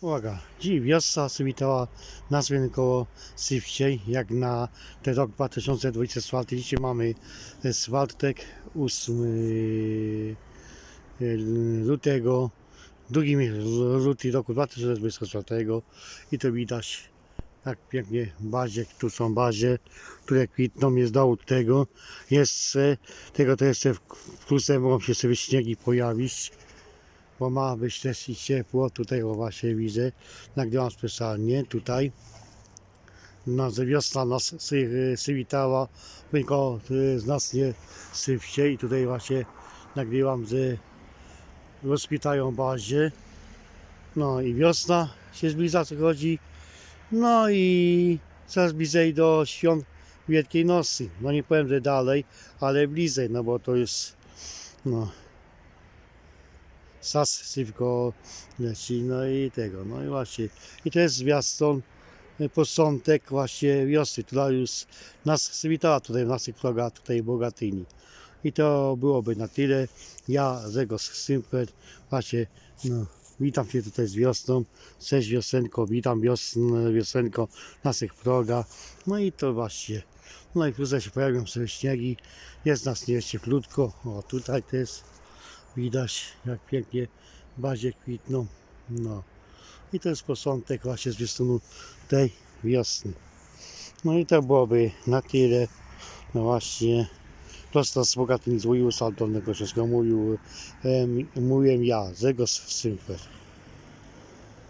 Uwaga, dziś wiosna przywitała nas koło szybciej, jak na ten rok 2024. Dzisiaj mamy czwartek, 8 lutego, drugi miesiąc luty roku 2024 i to widać tak pięknie bazie, tu są bazie, które kwitną, jest dołu tego, jeszcze, tego to jeszcze wkrótce mogą się sobie śniegi pojawić bo ma być też i ciepło. Tutaj o właśnie widzę. Nagrywam specjalnie tutaj. No, wiosna nas przywitała, tylko y, z nas nie szybciej. I tutaj właśnie nagrywam, że rozkwitają bazie. No i wiosna się zbliża, co chodzi. No i coraz bliżej do świąt Wielkiej Nocy. No nie powiem, że dalej, ale bliżej, no bo to jest no, sas szybko leci, no i tego, no i właśnie. I to jest zwiastun, y, posątek właśnie wiosny, która już nas przywitała tutaj w naszych progach, tutaj Bogatyni. I to byłoby na tyle. Ja, Zegos Symper, właśnie, no, witam Cię tutaj z wiosną, cześć wiosenko, witam wiosn, wiosenko naszych progach. No i to właśnie, no i wkrótce się pojawią sobie śniegi, jest nas jeszcze krótko, o tutaj jest Widać jak pięknie bazie kwitną. No. I to jest posątek właśnie z wiosny tej wiosny. No i to byłoby na tyle. No właśnie. Prosto z bogatym z Ujusza Dolnego Śląskiego mówił, em, mówiłem ja, Zegos Symfer.